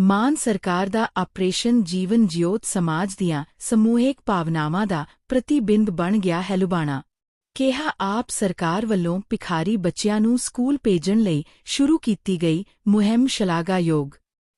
ਮਾਨ ਸਰਕਾਰ ਦਾ ਆਪਰੇਸ਼ਨ ਜੀਵਨ ਜਿਉਤ ਸਮਾਜ ਦੀਆਂ ਸਮੂਹਿਕ ਭਾਵਨਾਵਾਂ ਦਾ ਪ੍ਰਤੀਬਿੰਬ ਬਣ ਗਿਆ ਹੈ ਲੁਬਾਣਾ ਕਿਹਾ ਆਪ ਸਰਕਾਰ ਵੱਲੋਂ ਭਿਖਾਰੀ ਬੱਚਿਆਂ ਨੂੰ ਸਕੂਲ ਭੇਜਣ ਲਈ ਸ਼ੁਰੂ ਕੀਤੀ ਗਈ ਮੁਹਿੰਮ ਸ਼ਲਾਘਾਯੋਗ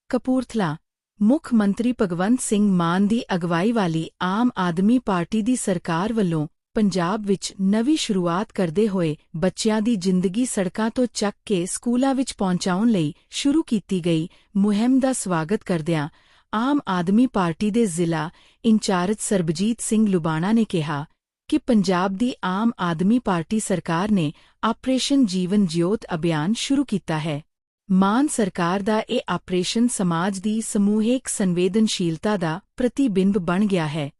ਕਪੂਰਥਲਾ, ਮੁੱਖ ਮੰਤਰੀ ਭਗਵੰਤ ਸਿੰਘ ਮਾਨ ਦੀ ਅਗਵਾਈ ਵਾਲੀ ਆਮ ਆਦਮੀ ਪਾਰਟੀ ਦੀ ਸਰਕਾਰ ਵੱਲੋਂ ਪੰਜਾਬ ਵਿੱਚ ਨਵੀਂ ਸ਼ੁਰੂਆਤ ਕਰਦੇ ਹੋਏ ਬੱਚਿਆਂ ਦੀ ਜ਼ਿੰਦਗੀ ਸੜਕਾਂ ਤੋਂ ਚੱਕ ਕੇ ਸਕੂਲਾਂ ਵਿੱਚ ਪਹੁੰਚਾਉਣ ਲਈ ਸ਼ੁਰੂ ਕੀਤੀ ਗਈ ਮੁਹਿੰਮ ਦਾ ਸਵਾਗਤ ਕਰਦਿਆਂ ਆਮ ਆਦਮੀ ਪਾਰਟੀ ਦੇ ਜ਼ਿਲ੍ਹਾ ਇੰਚਾਰਜ ਸਰਬਜੀਤ ਸਿੰਘ ਲੁਬਾਣਾ ਨੇ ਕਿਹਾ ਕਿ ਪੰਜਾਬ ਦੀ ਆਮ ਆਦਮੀ ਪਾਰਟੀ ਸਰਕਾਰ ਨੇ ਆਪਰੇਸ਼ਨ ਜੀਵਨ ਜਿਉਤ ਅਭਿਆਨ ਸ਼ੁਰੂ ਕੀਤਾ ਹੈ। ਮਾਨ ਸਰਕਾਰ ਦਾ ਇਹ ਆਪਰੇਸ਼ਨ ਸਮਾਜ ਦੀ ਸਮੂਹਿਕ ਸੰਵੇਦਨਸ਼ੀਲਤਾ ਦਾ ਪ੍ਰਤੀਬਿੰਬ ਬਣ ਗਿਆ ਹੈ।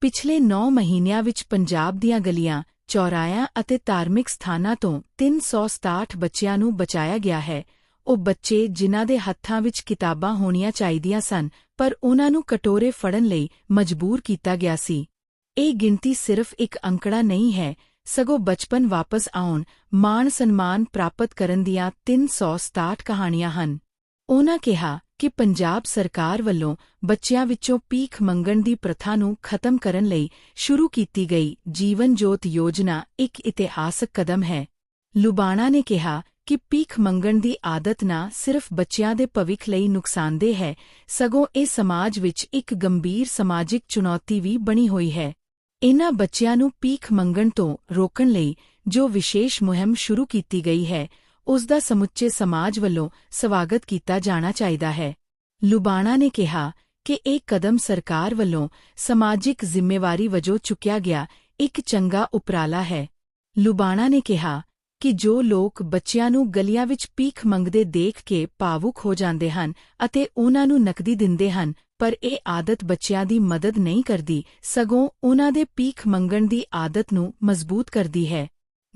ਪਿਛਲੇ 9 ਮਹੀਨਿਆਂ ਵਿੱਚ ਪੰਜਾਬ ਦੀਆਂ ਗਲੀਆਂ ਚੌਰਾਇਆਂ ਅਤੇ ਧਾਰਮਿਕ ਸਥਾਨਾਂ ਤੋਂ 367 ਬੱਚਿਆਂ ਨੂੰ ਬਚਾਇਆ ਗਿਆ ਹੈ। ਉਹ ਬੱਚੇ ਜਿਨ੍ਹਾਂ ਦੇ ਹੱਥਾਂ ਵਿੱਚ ਕਿਤਾਬਾਂ ਹੋਣੀਆਂ ਚਾਹੀਦੀਆਂ ਸਨ, ਪਰ ਉਹਨਾਂ ਨੂੰ ਕਟੋਰੇ ਫੜਨ ਲਈ ਮਜਬੂਰ ਕੀਤਾ ਗਿਆ ਸੀ। ਇਹ ਗਿਣਤੀ ਸਿਰਫ ਇੱਕ ਅੰਕੜਾ ਨਹੀਂ ਹੈ, ਸਗੋਂ ਬਚਪਨ ਵਾਪਸ ਆਉਣ ਮਾਣ ਸਨਮਾਨ ਪ੍ਰਾਪਤ ਕਰਨ ਦੀਆਂ 367 ਕਹਾਣੀਆਂ ਹਨ। ਉਨ੍ਹਾਂ ਕਿਹਾ ਕਿ ਪੰਜਾਬ ਸਰਕਾਰ ਵੱਲੋਂ ਬੱਚਿਆਂ ਵਿੱਚੋਂ ਭੀਖ ਮੰਗਣ ਦੀ ਪ੍ਰਥਾ ਨੂੰ ਖਤਮ ਕਰਨ ਲਈ ਸ਼ੁਰੂ ਕੀਤੀ ਗਈ ਜੀਵਨ ਜੋਤ ਯੋਜਨਾ ਇੱਕ ਇਤਿਹਾਸਕ ਕਦਮ ਹੈ। ਲੁਬਾਣਾ ਨੇ ਕਿਹਾ ਕਿ ਭੀਖ ਮੰਗਣ ਦੀ ਆਦਤ ਨਾ ਸਿਰਫ ਬੱਚਿਆਂ ਦੇ ਭਵਿੱਖ ਲਈ ਨੁਕਸਾਨਦੇਹ ਹੈ, ਸਗੋਂ ਇਹ ਸਮਾਜ ਵਿੱਚ ਇੱਕ ਗੰਭੀਰ ਸਮਾਜਿਕ ਚੁਣੌਤੀ ਵੀ ਬਣੀ ਹੋਈ ਹੈ। ਇਨ੍ਹਾਂ ਬੱਚਿਆਂ ਨੂੰ ਭੀਖ ਮੰਗਣ ਤੋਂ ਰੋਕਣ ਲਈ ਜੋ ਵਿਸ਼ੇਸ਼ ਮੁਹਿੰਮ ਸ਼ੁਰੂ ਕੀਤੀ ਗਈ ਹੈ ਉਸ ਦਾ ਸਮੁੱਚੇ ਸਮਾਜ ਵੱਲੋਂ ਸਵਾਗਤ ਕੀਤਾ ਜਾਣਾ ਚਾਹੀਦਾ ਹੈ। ਲੁਬਾਣਾ ਨੇ ਕਿਹਾ ਕਿ ਇਹ ਕਦਮ ਸਰਕਾਰ ਵੱਲੋਂ ਸਮਾਜਿਕ ਜ਼ਿੰਮੇਵਾਰੀ ਵਜੋਂ ਚੁੱਕਿਆ ਗਿਆ ਇੱਕ ਚੰਗਾ ਉਪਰਾਲਾ ਹੈ। ਲੁਬਾਣਾ ਨੇ ਕਿਹਾ ਕਿ ਜੋ ਲੋਕ ਬੱਚਿਆਂ ਨੂੰ ਗਲੀਆਂ ਵਿੱਚ ਪੀਖ ਮੰਗਦੇ ਦੇਖ ਕੇ ਭਾਵੁਕ ਹੋ ਜਾਂਦੇ ਹਨ ਅਤੇ ਉਹਨਾਂ ਨੂੰ ਨਕਦੀ ਦਿੰਦੇ ਹਨ, ਪਰ ਇਹ ਆਦਤ ਬੱਚਿਆਂ ਦੀ ਮਦਦ ਨਹੀਂ ਕਰਦੀ, ਸਗੋਂ ਉਹਨਾਂ ਦੇ ਪੀਖ ਮੰਗਣ ਦੀ ਆਦਤ ਨੂੰ ਮਜ਼ਬੂਤ ਕਰਦੀ ਹੈ।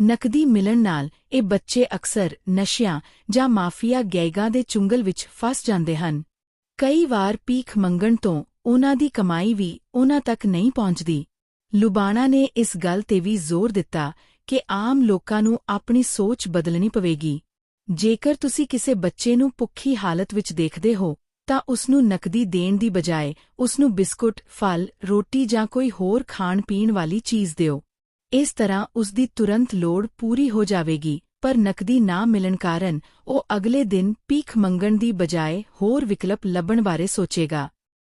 ਨਕਦੀ ਮਿਲਣ ਨਾਲ ਇਹ ਬੱਚੇ ਅਕਸਰ ਨਸ਼ਿਆਂ ਜਾਂ ਮਾਫੀਆ ਗੈਂਗਾਂ ਦੇ ਚੁੰਗਲ ਵਿੱਚ ਫਸ ਜਾਂਦੇ ਹਨ। ਕਈ ਵਾਰ ਪੀਖ ਮੰਗਣ ਤੋਂ ਉਹਨਾਂ ਦੀ ਕਮਾਈ ਵੀ ਉਹਨਾਂ ਤੱਕ ਨਹੀਂ ਪਹੁੰਚਦੀ। ਲੁਬਾਣਾ ਨੇ ਇਸ ਗੱਲ ਤੇ ਵੀ ਜ਼ੋਰ ਦਿੱਤਾ ਕਿ ਆਮ ਲੋਕਾਂ ਨੂੰ ਆਪਣੀ ਸੋਚ ਬਦਲਣੀ ਪਵੇਗੀ। ਜੇਕਰ ਤੁਸੀਂ ਕਿਸੇ ਬੱਚੇ ਨੂੰ ਭੁੱਖੀ ਹਾਲਤ ਵਿੱਚ ਦੇਖਦੇ ਹੋ, ਤਾਂ ਉਸ ਨੂੰ ਨਕਦੀ ਦੇਣ ਦੀ ਬਜਾਏ ਉਸ ਨੂੰ ਬਿਸਕੁਟ, ਫਲ, ਰੋਟੀ ਜਾਂ ਕੋਈ ਹੋਰ ਖਾਣ ਪੀਣ ਵਾਲੀ ਚੀਜ਼ ਦਿਓ। ਇਸ ਤਰ੍ਹਾਂ ਉਸ ਦੀ ਤੁਰੰਤ ਲੋੜ ਪੂਰੀ ਹੋ ਜਾਵੇਗੀ, ਪਰ ਨਕਦੀ ਨਾ ਮਿਲਣ ਕਾਰਨ ਉਹ ਅਗਲੇ ਦਿਨ ਭੀਖ ਮੰਗਣ ਦੀ ਬਜਾਏ ਹੋਰ ਵਿਕਲਪ ਲੱਭਣ ਬਾਰੇ ਸੋਚੇਗਾ।